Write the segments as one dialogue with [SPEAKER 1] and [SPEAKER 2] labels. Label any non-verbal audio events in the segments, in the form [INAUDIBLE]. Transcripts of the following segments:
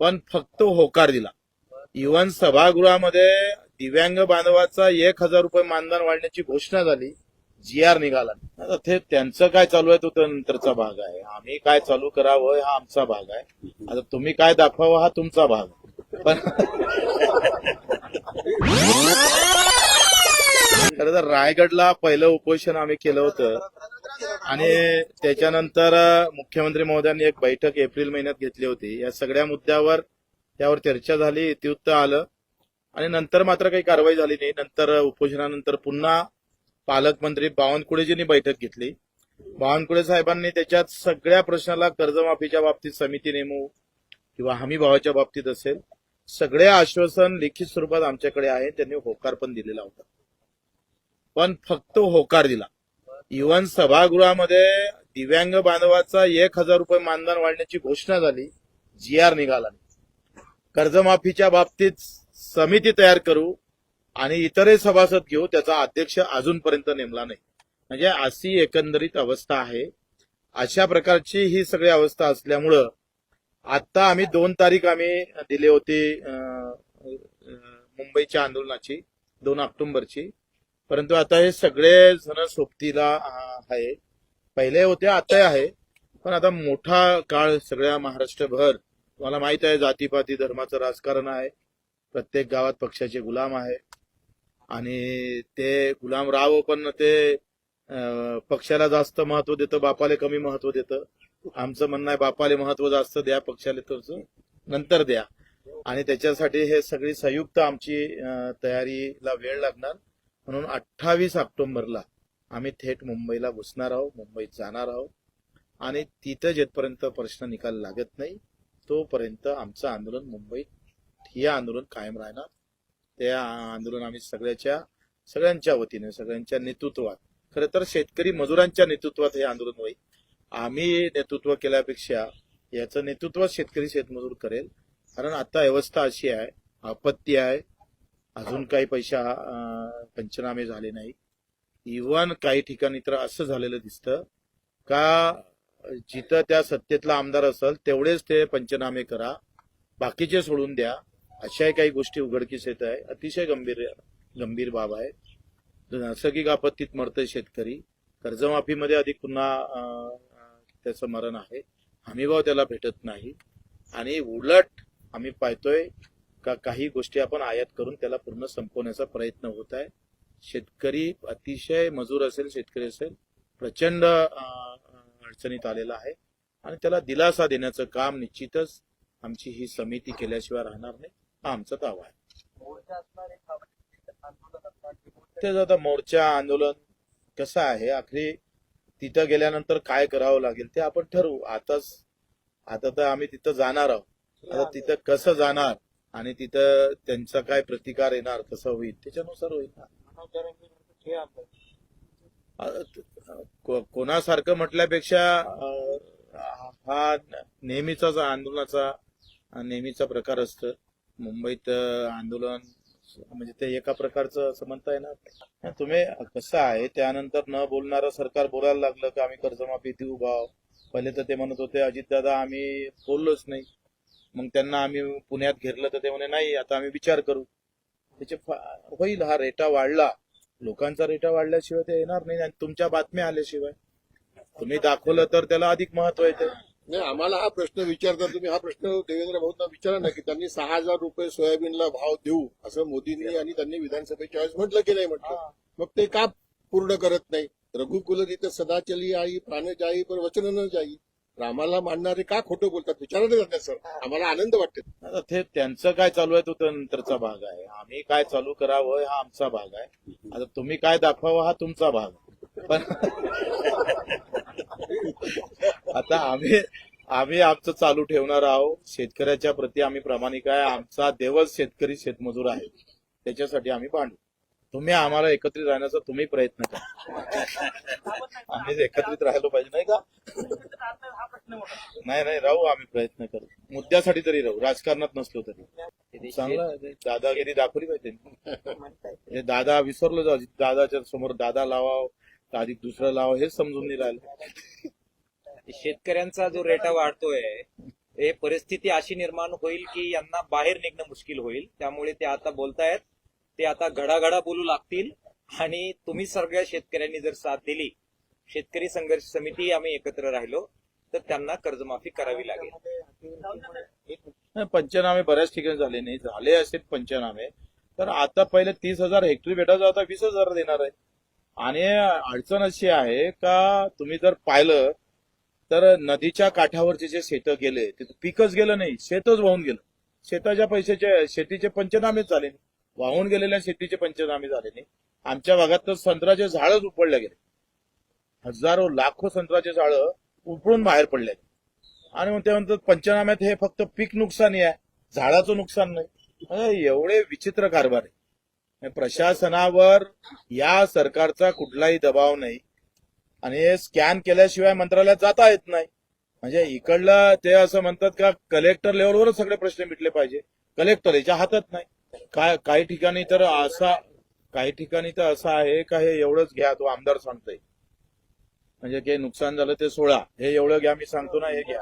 [SPEAKER 1] पण फक्त होकार दिला. इव्हन सभागृहामध्ये दिव्यांग बांधवाचा एक हजार रुपये मानधन वाढण्याची घोषणा झाली जी आर निघाला. आता ते त्यांचं काय चालू आहे तो त्या नंतरचा भाग आहे. आम्ही काय चालू करावं हा आमचा भाग आहे. आता तुम्ही काय दाखवावं हा तुमचा भाग पण [LAUGHS] तर रायगडला पहिलं उपोषण आम्ही केलं होतं. आणि त्याच्यानंतर मुख्यमंत्री महोदयांनी एक बैठक एप्रिल महिन्यात घेतली होती. या सगळ्या मुद्द्यावर त्यावर चर्चा झाली इतिवृत्त आलं. आणि नंतर मात्र काही कारवाई झाली नाही. नंतर उपोषणानंतर पुन्हा पालकमंत्री बावनकुळेजींनी बैठक घेतली. बावनकुळे साहेबांनी त्याच्यात सगळ्या प्रश्नाला कर्जमाफीच्या बाबतीत समिती नेमू किंवा हमी भावाच्या बाबतीत असेल सगळे आश्वासन लिखित स्वरूपात आमच्याकडे आहे. त्यांनी होकार पण दिलेला होता. पण फक्त होकार दिला. इव्हन सभागृहामध्ये दिव्यांग बांधवाचा एक हजार रुपये मानधन वाढण्याची घोषणा झाली जी आर निघाला कर्जमाफीच्या बाबतीत समिती तयार करू आणि इतरही सभासद घेऊ त्याचा अध्यक्ष अजूनपर्यंत नेमला नाही. म्हणजे अशी एकंदरीत अवस्था आहे. अशा प्रकारची ही सगळी अवस्था असल्यामुळं आता आम्ही दोन तारीख आम्ही दिली होती मुंबईच्या आंदोलनाची दोन ऑक्टोबरची. परंतु आता हे सगळे जण सोबतीला आहे. पहिले होते आता आहे. पण आता मोठा काळ सगळ्या महाराष्ट्रभर तुम्हाला माहीत आहे जातीपाती धर्माचं राजकारण आहे. प्रत्येक गावात पक्षाचे गुलाम आहे. आणि ते गुलाम राव पण ते पक्षाला जास्त महत्त्व देतं बापाले कमी महत्त्व देतं. आमचं म्हणणं आहे बापाले महत्त्व जास्त द्या पक्षाला तर नंतर द्या. आणि त्याच्यासाठी हे सगळी संयुक्त आमची तयारीला वेळ लागणार. म्हणून अठ्ठावीस ऑक्टोंबरला आम्ही थेट मुंबईला घुसणार आहोत मुंबईत जाणार आहोत. आणि तिथं जेथपर्यंत प्रश्न निकाल लागत नाही तोपर्यंत आमचं आंदोलन मुंबईत हे आंदोलन कायम राहणार. ते आंदोलन आम्ही सगळ्याच्या सगळ्यांच्या वतीने सगळ्यांच्या नेतृत्वात खरं तर शेतकरी मजुरांच्या नेतृत्वात हे आंदोलन होईल. आम्ही नेतृत्व केल्यापेक्षा याचं नेतृत्व शेतकरी शेतमजूर करेल. कारण आता व्यवस्था अशी आहे आपत्ती आहे अजून काही पैसा पंचनामे झाले नाही इव्हन काही ठिकाणी तर असं झालेलं दिसतं का जिथं त्या सत्तेतला आमदार असेल तेवढेच ते पंचनामे करा बाकीचे सोडून द्या. अशाही काही गोष्टी उघडकीस येत आहे. अतिशय गंभीर गंभीर बाब आहे. नैसर्गिक आपत्तीत मरतोय शेतकरी. कर्जमाफीमध्ये अधिक पुन्हा त्याचं मरण आहे. हमीभाव त्याला भेटत नाही. आणि उलट आम्ही पाहतोय का काही गोष्टी आपण आयात करून त्याला पूर्ण संपवण्याचा प्रयत्न होत आहे. शेतकरी अतिशय मजूर असेल शेतकरी असेल प्रचंड अडचणीत आलेला आहे आणि त्याला दिलासा देण्याचं काम निश्चितच आमची ही समिती केल्याशिवाय राहणार नाही. हा आमचा दावा आहे. तेच आता मोर्चा आंदोलन कसं आहे? आखरी तिथं गेल्यानंतर काय करावं लागेल ते आपण ठरवू. आताच आता तर आम्ही तिथं जाणार आहोत. आता तिथं कसं जाणार? आणि तिथं त्यांचा काय प्रतिकार येणार कसा होईल त्याच्यानुसार होईल ना. कोणासारखं म्हटल्यापेक्षा हा नेहमीचाच आंदोलनाचा नेहमीचा प्रकार असत. मुंबईत आंदोलन म्हणजे ते एका प्रकारचं असं म्हणता येणार तुम्ही कसं आहे त्यानंतर न बोलणारं सरकार बोलायला लागलं की? आम्ही कर्जमाफी देऊ भाव. पहिले तर ते म्हणत होते अजितदादा आम्ही बोललोच नाही. मग त्यांना आम्ही पुण्यात घेरलं तर ते म्हणे नाही आता आम्ही विचार करू. त्याचे होईल हा रेटा वाढला. लोकांचा रेटा वाढल्याशिवाय ते येणार नाही आणि तुमच्या बातम्या आल्याशिवाय. तुम्ही दाखवलं तर त्याला अधिक महत्त्व येतं.
[SPEAKER 2] नाही आम्हाला हा प्रश्न विचारता तुम्ही हा प्रश्न देवेंद्र भाऊंना विचारा ना की त्यांनी सहा हजार रुपये सोयाबीनला भाव देऊ असं मोदींनी आणि त्यांनी विधानसभेच्या वेळेस म्हटलं की नाही म्हटलं. मग ते का पूर्ण करत नाही? रघुकुल तर सदा चली आई प्राण जाई पण वचन न जाई. रामाला मांडणारे का खोटं बोलतात विचारा ना सर. आम्हाला आनंद वाटते.
[SPEAKER 1] आता ते त्यांचं काय चालू आहे तो त्या नंतरचा भाग आहे. आम्ही काय चालू करावं हा आमचा भाग आहे. आता तुम्ही काय दाखवावं हा तुमचा भाग आहे. पण आता आम्ही आम्ही आमचं चालू ठेवणार आहोत. शेतकऱ्याच्या प्रती आम्ही प्रामाणिक आहे. आमचा देवच शेतकरी शेतमजूर आहे. त्याच्यासाठी आम्ही भांडू. तुम्ही आम्हाला एकत्रित राहण्याचा तुम्ही प्रयत्न करा. आम्ही एकत्रित राहिलो पाहिजे नाही का? नाही नाही राहू आम्ही प्रयत्न करू. मुद्द्यासाठी तरी राहू राजकारणात नसलो तरी. चांगलं. दादागिरी दाखवली पाहिजे दादा विसरलो जाऊ दादाच्या समोर दादा लावाव तर आधी दुसरं लावावं हेच समजून नाही राहिलं.
[SPEAKER 3] शेतकऱ्यांचा जो रेटा वाढतोय हे परिस्थिती अशी निर्माण होईल की यांना बाहेर निघणं मुश्किल होईल. त्यामुळे ते आता बोलतायत ते आता घडाघडा बोलू लागतील आणि तुम्ही सगळ्या शेतकऱ्यांनी जर साथ दिली शेतकरी संघर्ष समिती आम्ही एकत्र राहिलो. तर त्यांना कर्जमाफी करावी लागेल.
[SPEAKER 1] पंचनामे बऱ्याच ठिकाणी झाले नाही. झाले असेल पंचनामे. तर आता पहिले तीस हजार हेक्टरी भेटायचं आता वीस हजार देणार आहे. आणि अडचण अशी आहे का तुम्ही जर पाहिलं तर नदीच्या काठावरचे जे शेतं गेले तिथं पिकच गेलं नाही. शेतच वाहून गेलं. शेताच्या पैशाचे शेतीचे पंचनामेच झाले नाही. वाहून गेलेल्या शेतीचे पंचनामे झाले नाही. आमच्या भागात तर संत्र्याचे झाडच उपडले गेले. हजारो लाखो संत्र्याचे झाडं उपळून बाहेर पडले आणि मग ते म्हणतात पंचनाम्यात हे फक्त पीक नुकसानी आहे. झाडाचं नुकसान नाही. एवढे विचित्र कारभार आहे. प्रशासनावर या सरकारचा कुठलाही दबाव नाही. आणि हे स्कॅन केल्याशिवाय मंत्रालयात जाता येत नाही. म्हणजे इकडलं ते असं म्हणतात का कलेक्टर लेवलवरच सगळे प्रश्न मिटले पाहिजे. कलेक्टर याच्या हातात नाही. काय काही ठिकाणी तर असा काही ठिकाणी तर असं आहे का हे एवढंच घ्या तो आमदार सांगतोय. म्हणजे काही नुकसान झालं ते सोळा हे एवढं घ्या मी सांगतो ना हे घ्या.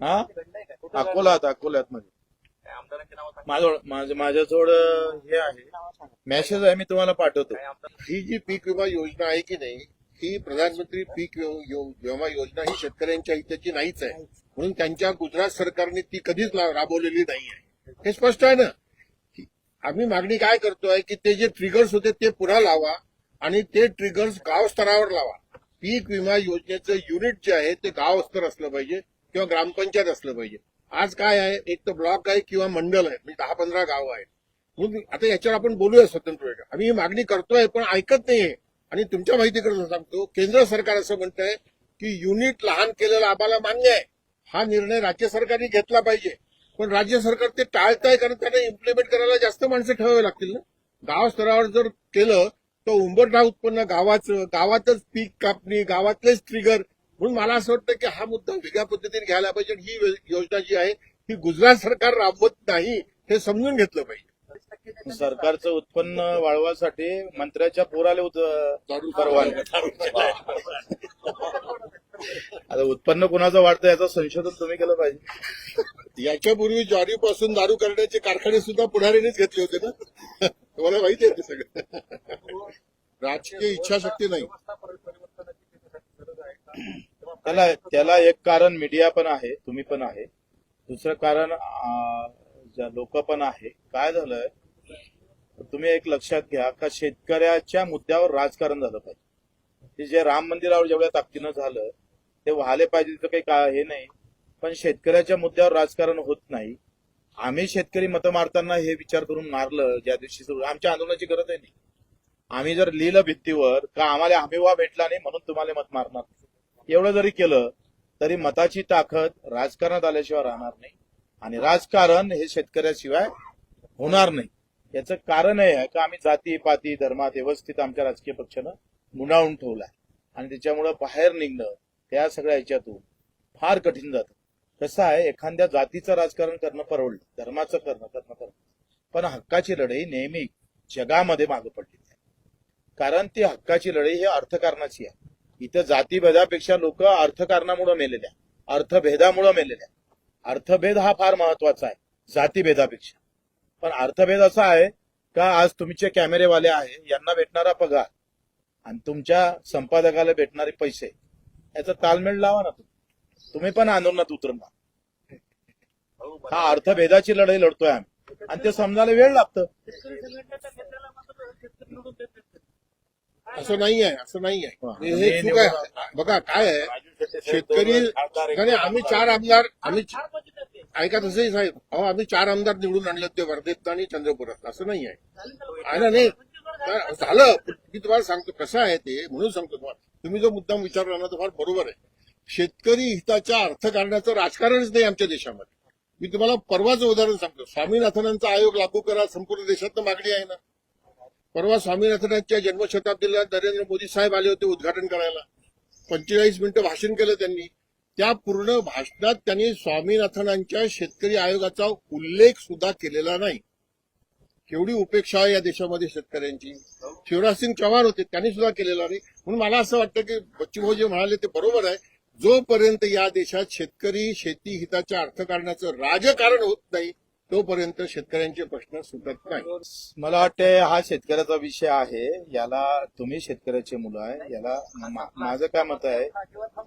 [SPEAKER 1] हा अकोलात अकोल्यात मध्ये माझं माझं माझ्याजवळ हे आहे. मेसेज आहे मी तुम्हाला पाठवतो.
[SPEAKER 2] ही जी पीक विमा योजना आहे की नाही ही प्रधानमंत्री पीक विमा योजना ही शेतकऱ्यांच्या हिताची नाहीच आहे. म्हणून त्यांच्या गुजरात सरकारने ती कधीच राबवलेली नाही आहे. हे स्पष्ट आहे ना? आम्ही मागणी काय करतोय की ते जे ट्रिगर्स होते ते पुन्हा लावा. आणि ते ट्रिगर्स गाव स्तरावर लावा. पीक विमा योजनेचं युनिट जे आहे ते गाव स्तर असलं पाहिजे किंवा ग्रामपंचायत असलं पाहिजे. आज काय आहे एक तर ब्लॉक आहे किंवा मंडल आहे म्हणजे दहा पंधरा गाव आहेत. म्हणून आता याच्यावर आपण बोलूया स्वतंत्र आम्ही ही मागणी करतोय पण ऐकत नाहीये. आणि तुमच्या माहितीकडे सांगतो केंद्र सरकार असं म्हणतंय की युनिट लहान केलेलं आम्हाला मान्य आहे. हा निर्णय राज्य सरकारने घेतला पाहिजे. पण राज्य सरकार ते टाळत आहे कारण त्यांना इम्प्लिमेंट करायला जास्त माणसं ठेवावे लागतील ना? गाव स्तरावर जर केलं तर उंबरडा उत्पन्न गावाचं गावातच पीक कापणी गावातलेच ट्रिगर म्हणून मला असं वाटतं की हा मुद्दा वेगळ्या पद्धतीने घ्यायला पाहिजे. ही योजना जी आहे ही गुजरात सरकार राबवत नाही हे समजून घेतलं पाहिजे.
[SPEAKER 1] सरकारचं उत्पन्न वाढवासाठी मंत्र्याच्या पोराला परवानगी आता उत्पन्न कोणाचं वाढतं याचं संशोधन तुम्ही केलं पाहिजे.
[SPEAKER 2] याच्यापूर्वी ज्वारीपासून दारू करण्याचे कारखाने सुद्धा पुढारीनेच घेतले होते ना? तुम्हाला माहिती आहे ते सगळं. राजकीय इच्छाशक्ती नाही.
[SPEAKER 1] त्याला त्याला एक कारण मीडिया पण आहे तुम्ही पण आहे. दुसरं कारण लोक पण आहे. काय झालंय? तुम्ही एक लक्षात घ्या का शेतकऱ्याच्या मुद्द्यावर राजकारण झालं पाहिजे. ते जे राम मंदिरावर जेवढ्या ताकदीनं झालं ते व्हायला पाहिजे तिथं काही हे नाही. पण शेतकऱ्याच्या मुद्द्यावर राजकारण होत नाही. आम्ही शेतकरी मतं मारताना हे विचार करून मारलं ज्या दिवशी आमच्या आंदोलनाची गरज आहे नाही. आम्ही जर लिहिलं भित्तीवर का आम्हाला हमीवा भेटला नाही म्हणून तुम्हाला मत मारणार एवढं जरी केलं तरी मताची ताकद राजकारणात आल्याशिवाय राहणार नाही. आणि राजकारण हे शेतकऱ्याशिवाय होणार नाही. याचं कारण हे आहे का आम्ही जाती पाती धर्मात व्यवस्थित आमच्या राजकीय पक्षानं मुंडावून ठेवलाय. आणि त्याच्यामुळं बाहेर निघणं त्या सगळ्या ह्याच्यातून फार कठीण जातं. कसं आहे एखाद्या जातीचं राजकारण करणं परवडलं धर्माचं करणं करणं. परवडलं पण हक्काची लढाई नेहमी जगामध्ये मागे आहे. कारण ती हक्काची लढाई ही अर्थकारणाची आहे. इथं जातीभेदापेक्षा लोक अर्थकारणामुळे मेलेल्या अर्थभेदामुळे मेलेल्या अर्थभेद हा फार महत्त्वाचा आहे जातीभेदापेक्षा. पण अर्थभेद असा आहे का आज तुमचे कॅमेरेवाले आहे यांना भेटणारा पगार आणि तुमच्या संपादकाला भेटणारे पैसे याचा तालमेळ लावा ना तुम्ही. तुम्ही पण आंदोलनात उतरणार हा अर्थभेदाची लढाई लढतोय आम्ही. आणि ते समजायला वेळ लागतं.
[SPEAKER 2] असं नाही आहे असं नाही आहे
[SPEAKER 1] हा.
[SPEAKER 2] चूक आहे. बघा काय आहे? शेतकरी नाही, आम्ही चार आमदार आम्ही ऐका तसंही साहेब. अहो आम्ही चार आमदार निवडून आणले होते वर्धेत आणि चंद्रपुरात. असं नाही आहे नाही? झालं. मी तुम्हाला सांगतो कसं आहे ते म्हणून सांगतो तुम्हाला. तुम्ही जो मुद्दा विचारला ना तो फार बरोबर आहे. शेतकरी हिताच्या अर्थकारणाचं राजकारणच नाही आमच्या देशामध्ये. मी तुम्हाला परवाचं उदाहरण सांगतो. स्वामीनाथनांचा आयोग लागू करा संपूर्ण देशात मागणी आहे ना. परवा स्वामीनाथनांच्या जन्मशताब्दीला नरेंद्र मोदी साहेब आले होते उद्घाटन करायला. पंचेचाळीस मिनिटं भाषण केलं त्यांनी. त्या पूर्ण भाषणात त्यांनी स्वामीनाथनांच्या शेतकरी आयोगाचा उल्लेख सुद्धा केलेला नाही. केवढी उपेक्षा आहे या देशामध्ये शेतकऱ्यांची. शिवराज सिंग चव्हाण होते त्यांनी सुद्धा केलेला नाही. म्हणून मला असं वाटतं की बच्चूभाऊ जे म्हणाले ते बरोबर आहे. जोपर्यंत या देशात शेतकरी शेती हिताच्या अर्थकारणाचं राजकारण होत नाही तोपर्यंत शेतकऱ्यांचे प्रश्न सुटत नाही.
[SPEAKER 1] मला वाटते हा शेतकऱ्याचा विषय आहे. याला तुम्ही शेतकऱ्याची मुलं आहे. याला माझं काय मत आहे?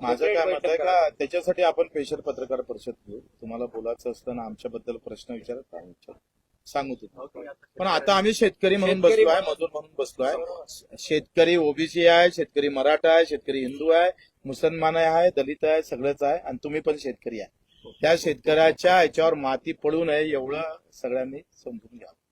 [SPEAKER 1] माझं काय मत आहे का? त्याच्यासाठी आपण पेशर पत्रकार परिषद घेऊ. तुम्हाला बोलायचं असतं ना आमच्याबद्दल प्रश्न विचारत विचारू. सांगू तुम्ही पण आता आम्ही शेतकरी म्हणून बसलो आहे मजूर म्हणून बसलो आहे शेतकरी ओबीसी आहे शेतकरी मराठा आहे शेतकरी हिंदू आहे. मुसलमान आहे दलित आहे सगळंच आहे आणि तुम्ही पण शेतकरी आहे. त्या शेतकऱ्याच्या याच्यावर माती पडू नये एवढं सगळ्यांनी समजून घ्यावं.